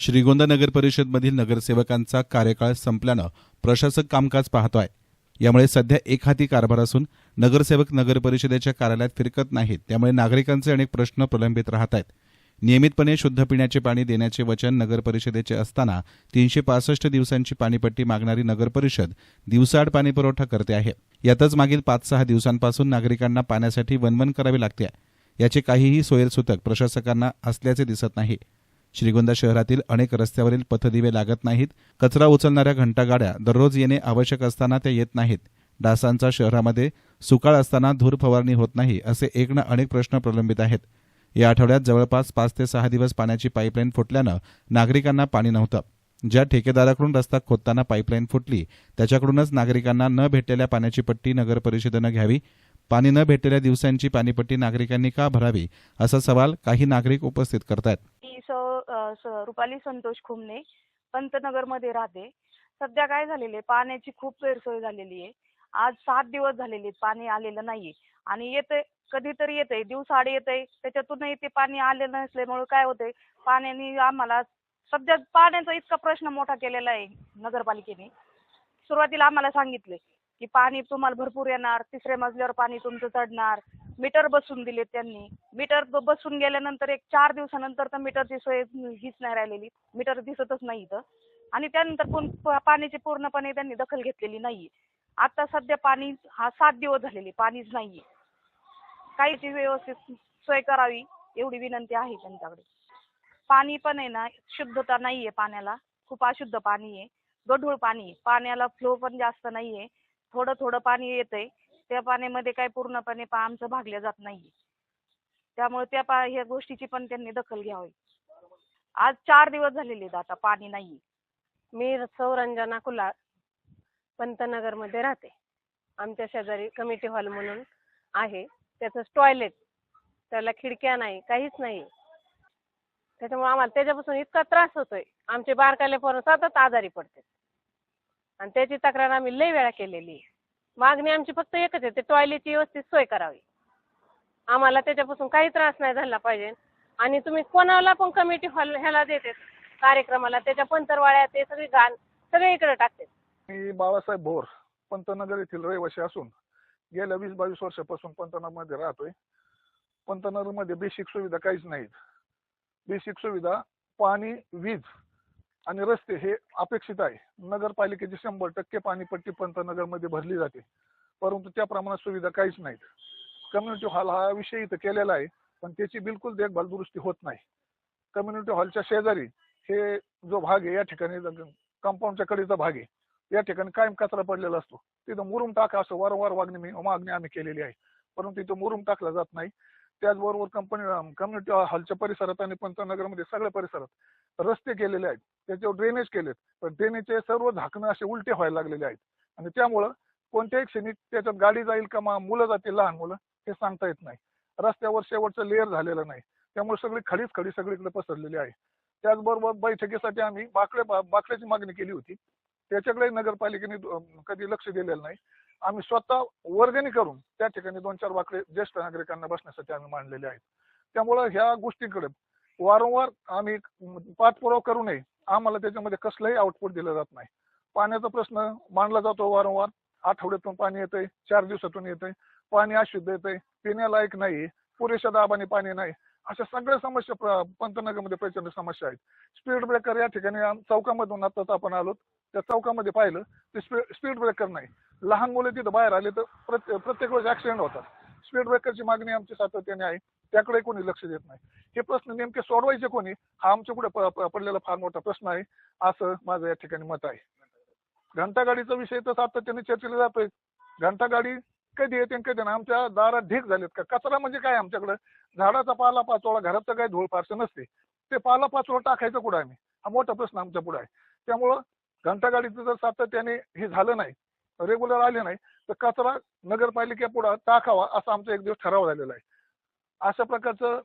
श्रीगोंदा नगर परिषदमधील नगरसेवकांचा कार्यकाळ संपल्यानं प्रशासक कामकाज पाहतोय. यामुळे सध्या एक हाती कारभार असून नगरसेवक नगर परिषदेच्या कार्यालयात फिरकत नाहीत. त्यामुळे नागरिकांचे अनेक प्रश्न प्रलंबित राहत आहेत नियमितपणे शुद्ध पिण्याचे पाणी देण्याचे वचन नगर परिषदेचे असताना तीनशे पासष्ट दिवसांची पाणीपट्टी मागणारी नगर परिषद दिवसाआड पाणीपुरवठा करते आहे. यातच मागील पाच सहा दिवसांपासून नागरिकांना पाण्यासाठी वनवन करावी लागते. याचे काहीही सोयरसूतक प्रशासकांना असल्याचे दिसत नाही. श्रीगोंदा शहरातील अनेक रस्त्यावरील पथदिवे लागत नाहीत. कचरा उचलणाऱ्या घंटागाड्या दररोज येणे आवश्यक असताना त्या येत नाहीत. डासांचा शहरामध्ये सुकाळ असताना धूर फवारणी होत नाही असे एक ना अनेक प्रश्न प्रलंबित आहेत. या आठवड्यात जवळपास पाच ते सहा दिवस पाण्याची पाईपलाईन फुटल्यानं नागरिकांना पाणी नव्हतं. ज्या ठेकेदाराकडून रस्ता खोदताना पाईपलाईन फुटली त्याच्याकडूनच नागरिकांना न भेटलेल्या पाण्याची पट्टी नगर परिषदेनं घ्यावी. पाणी न भेटलेल्या दिवसांची पाणीपट्टी नागरिकांनी का भरावी? असा सवाल काही नागरिक उपस्थित करतायत. मी स रुपाली संतोष खुमने पंतनगरमध्ये राहते. सध्या काय झालेलं आहे पाण्याची खूप गैरसोय झालेली आहे. आज सात दिवस झालेले आहेत, पाणी आलेलं नाहीये. आणि येते कधीतरी येते दिवसाआड येतंय. त्याच्यातूनही ते पाणी आलेलं नसल्यामुळे काय होतंय पाण्याने आम्हाला सध्या पाण्याचा इतका प्रश्न मोठा केलेला आहे नगरपालिकेने. सुरुवातीला आम्हाला सांगितले की पाणी तुम्हाला भरपूर येणार तिसऱ्या मजल्यावर पाणी तुमचं चढणार. मीटर बसून दिले त्यांनी. मीटर बसून गेल्यानंतर एक चार दिवसानंतर तर मीटरची सोय हीच नाही राहिलेली. मीटर दिसतच नाही इथं. आणि त्यानंतर पण पाण्याची पूर्णपणे त्यांनी दखल घेतलेली नाहीये. आता सध्या पाणी हा सात दिवस झालेले पाणीच नाहीये. काहीची व्यवस्थित सोय करावी एवढी विनंती आहे त्यांच्याकडे. पाणी पण आहे ना शुद्धता नाहीये पाण्याला. खूप अशुद्ध पाणी आहे. गढूळ पाणी आहे. पाण्याला फ्लो पण जास्त नाहीये. थोडं थोडं पाणी येतंय. त्या पाण्यामध्ये काय पूर्णपणे आमचं भागलं जात नाही त्यामुळे त्या पा ह्या गोष्टीची पण त्यांनी दखल घ्यावी. आज चार दिवस झालेले आहेत आता पाणी नाही मी सौरंजना कुलाळ पंतनगरमध्ये राहते. आमच्या शेजारी कमिटी हॉल म्हणून आहे. त्याचं टॉयलेट त्याला खिडक्या नाही काहीच नाही त्याच्यामुळे आम्हाला त्याच्यापासून इतका त्रास होतोय. आमचे बारकाले पोरं सतत आजारी पडते आणि त्याची तक्रार आम्ही लई वेळा केलेली आहे. मागणी आमची फक्त एकच आहे ते टॉयलेटची व्यवस्थित सोय करावी. आम्हाला त्याच्यापासून काही त्रास नाही झाला पाहिजे. आणि तुम्ही कोणाला पण कमिटी हॉल ह्याला देते कार्यक्रमाला त्याच्या पंतरवाळ्या ते सगळी घाण सगळे इकडे टाकते मी बाळासाहेब भोर पंतनगर येथील रहिवासी असून गेल्या वीस बावीस वर्षापासून पंतनगरमध्ये राहतोय. पंतनगरमध्ये बेसिक सुविधा काहीच नाहीत. बेसिक सुविधा पाणी वीज आणि रस्ते हे अपेक्षित आहे. नगरपालिकेची शंभर टक्के पाणीपट्टी पंतनगरमध्ये भरली जाते. परंतु त्या प्रमाणात सुविधा काहीच नाहीत. कम्युनिटी हॉल हा विषय इथं केलेला आहे पण त्याची बिलकुल देखभाल दुरुस्ती होत नाही. कम्युनिटी हॉलच्या शेजारी हे जो भाग आहे या ठिकाणी कंपाऊंडच्या कडीचा भाग आहे. या ठिकाणी कायम कचरा पडलेला असतो. तिथं मुरुम टाका असं वारंवार मागणी मागणी आम्ही केलेली आहे. परंतु तिथं मुरुम टाकला जात नाही. त्याचबरोबर कंपनी कम्युनिटी हॉलच्या परिसरात आणि पंतनगरमध्ये सगळ्या परिसरात रस्ते केलेले आहेत. त्याच्यावर ड्रेनेज केलेत. पण ड्रेनेजचे सर्व झाकणं असे उलटे व्हायला लागलेले आहेत. आणि त्यामुळं कोणत्याही क्षणी त्याच्यात गाडी जाईल का मा- मुलं जातील लहान मुलं हे सांगता येत नाही. रस्त्यावर शेवटचं लेअर झालेलं नाही. त्यामुळे सगळी खडीच खडी सगळीकडे पसरलेली आहे. त्याचबरोबर बैठकीसाठी आम्ही बाकडे बाकड्याची मागणी केली होती. त्याच्याकडे नगरपालिकेने कधी लक्ष दिलेलं नाही. आम्ही स्वतः वर्गणी करून त्या ठिकाणी दोन चार वाकडे ज्येष्ठ नागरिकांना बसण्यासाठी आम्ही मांडलेले आहेत. त्यामुळं ह्या गोष्टीकडे वारंवार आम्ही पाठपुरावा करू नये. आम्हाला त्याच्यामध्ये कसलंही आउटपुट दिलं जात नाही. पाण्याचा प्रश्न मांडला जातो वारंवार. आठवड्यातून पाणी येतंय चार दिवसातून येतंय. पाणी अशुद्ध येतंय पिण्यालायक नाही पुरेशा दाबाने पाणी नाही. अशा सगळ्या समस्या पंतनगरमध्ये प्रचंड समस्या आहेत. स्पीड ब्रेकर या ठिकाणी चौकामधून आताच आपण आलो त्या चौकामध्ये पाहिलं ते स्पीड ब्रेकर नाही. लहान मुले तिथं बाहेर आले तर प्रत्येक प्रत्येक वेळेस ऍक्सिडेंट होतात. स्पीड ब्रेकरची मागणी आमची सातत्याने आहे त्याकडे कोणी लक्ष देत नाही. हे प्रश्न नेमके सोडवायचे कोणी हा आमच्या कुठे पडलेला फार मोठा प्रश्न आहे असं माझं या ठिकाणी मत आहे. घंटागाडीचा विषय तर सातत्याने चर्चेला जातोय. घंटागाडी कधी येते आणि कधी नाही आमच्या दारात ढीक झालेत का? कचरा म्हणजे काय आमच्याकडं? झाडाचा पाला पाचोळा घरात तर काही धूळ फारसं नसते. ते पाला पाचोळा टाकायचं कुठं आम्ही? हा मोठा प्रश्न आमच्या पुढे आहे. त्यामुळं घंटागाडीचं जर सातत्याने हे झालं नाही रेग्युलर आले नाही तर कचरा नगरपालिकेपुढं टाकावा असा आमचा एक दिवस ठराव झालेला आहे. अशा प्रकारचं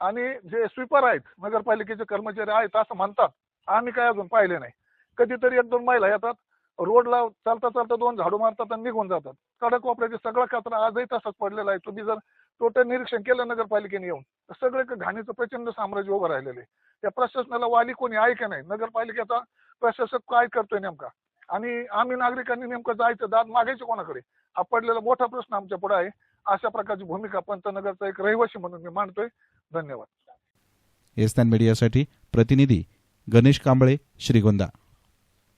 आणि जे स्वीपर आहेत नगरपालिकेचे कर्मचारी आहेत असं म्हणतात आम्ही काय अजून पाहिले नाही. कधीतरी एक दोन महिला येतात रोडला चालता चालता दोन झाडू मारतात आणि निघून जातात. कडक वापरायचे सगळा कचरा आजही तसाच पडलेला आहे. तुम्ही जर टोटल निरीक्षण केलं नगरपालिकेने येऊन तर सगळे घाणीचं प्रचंड साम्राज्य उभं राहिलेलं आहे. त्या प्रशासनाला वाली कोणी आहे का नाही? नगरपालिकेचा प्रशासक काय करतोय नेमका? आणि आम्ही नागरिकांनी नेमकं जायचं दाद मागायचं कोणाकडे? हा पडलेला मोठा प्रश्न आमच्या पुढे आहे. अशा प्रकारची भूमिका पंतनगरचा एक रहिवासी म्हणून मी मांडतोय. धन्यवाद. एस्तान मीडियासाठी प्रतिनिधी गणेश कांबळे श्रीगोंदा.